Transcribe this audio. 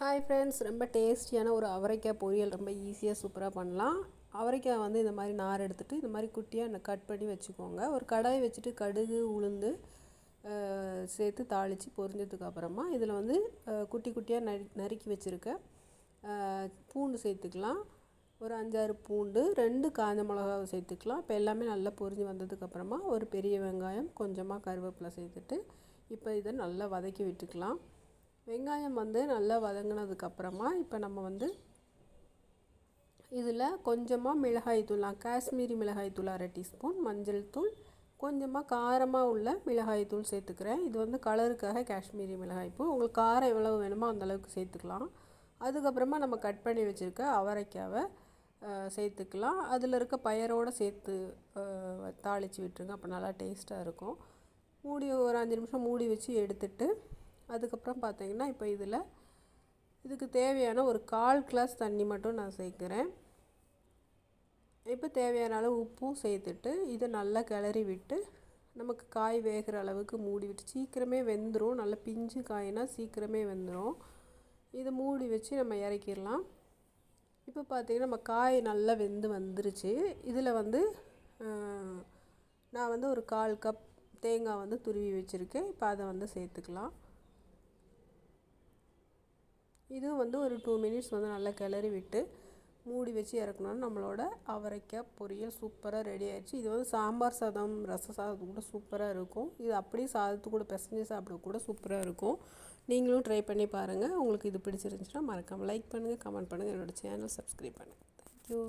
Hi friends ரொம்ப டேஸ்டியான ஒரு அவரைக்காய் பொரியல் ரொம்ப ஈஸியாக சூப்பராக பண்ணலாம். அவரைக்காய் வந்து இந்த மாதிரி நார் எடுத்துகிட்டு இந்த மாதிரி குட்டியாக கட் பண்ணி வச்சுக்கோங்க. ஒரு கடாய் வச்சுட்டு கடுகு உளுந்து சேர்த்து தாளித்து பொரிஞ்சதுக்கு அப்புறமா இதில் வந்து குட்டி குட்டியாக நறு நறுக்கி வச்சுருக்க பூண்டு சேர்த்துக்கலாம். ஒரு அஞ்சாறு பூண்டு ரெண்டு காஞ்ச மிளகாவை சேர்த்துக்கலாம். இப்போ எல்லாமே நல்லா பொரிஞ்சு வந்ததுக்கப்புறமா ஒரு பெரிய வெங்காயம் கொஞ்சமாக கருவேப்பிலை சேர்த்துட்டு இப்போ இதை நல்லா வதக்கி விட்டுக்கலாம். வெங்காயம் வந்து நல்லா வதங்கினதுக்கப்புறமா இப்போ நம்ம வந்து இதில் கொஞ்சமாக மிளகாய் தூள் காஷ்மீரி மிளகாய் தூள் அரை டீஸ்பூன் மஞ்சள் தூள் கொஞ்சமாக காரமாக உள்ள மிளகாய் தூள் சேர்த்துக்கிறேன். இது வந்து கலருக்காக காஷ்மீரி மிளகாய் தூள் உங்களுக்கு காரம் எவ்வளவு வேணுமோ அந்தளவுக்கு சேர்த்துக்கலாம். அதுக்கப்புறமா நம்ம கட் பண்ணி வச்சுருக்க அவரைக்காவை சேர்த்துக்கலாம். அதில் இருக்க பயரோடு சேர்த்து தாளித்து விட்டுருங்க. அப்போ நல்லா டேஸ்ட்டாக இருக்கும். மூடி ஒரு அஞ்சு நிமிஷம் மூடி வச்சு எடுத்துட்டு அதுக்கப்புறம் பார்த்தீங்கன்னா இப்போ இதில் இதுக்கு தேவையான ஒரு கால் கிளாஸ் தண்ணி மட்டும் நான் சேர்க்குறேன். இப்போ தேவையான அளவு உப்பும் சேர்த்துட்டு இதை நல்லா கிளறி விட்டு நமக்கு காய் வேகிற அளவுக்கு மூடி விட்டு சீக்கிரமே வெந்துடும் நல்லா பிஞ்சு காய்னா சீக்கிரமே வெந்துடும் இதை மூடி வச்சு நம்ம இறக்கிடலாம். இப்போ பார்த்தீங்கன்னா நம்ம காய் நல்லா வெந்து வந்துருச்சு. இதில் வந்து நான் வந்து ஒரு கால் கப் தேங்காய் வந்து துருவி வச்சுருக்கேன். இப்போ அதை வந்து சேர்த்துக்கலாம். இதுவும் வந்து ஒரு டூ மினிட்ஸ் வந்து நல்லா கிளறி விட்டு மூடி வச்சு இறக்கணும்னா நம்மளோட அவரைக்காய் பொரியல் சூப்பராக ரெடி ஆயிடுச்சு. இது வந்து சாம்பார் சாதம் ரச சாதத்து கூட சூப்பராக இருக்கும். இது அப்படியே சாதத்து கூட பிசைஞ்சு சாப்பிட கூட சூப்பராக இருக்கும். நீங்களும் ட்ரை பண்ணி பாருங்கள் உங்களுக்கு இது பிடிச்சிருந்துச்சுன்னா மறக்காமல் லைக் பண்ணுங்கள் கமெண்ட் பண்ணுங்கள் என்னோடய சேனல் சப்ஸ்கிரைப் பண்ணுங்கள் தேங்க்யூ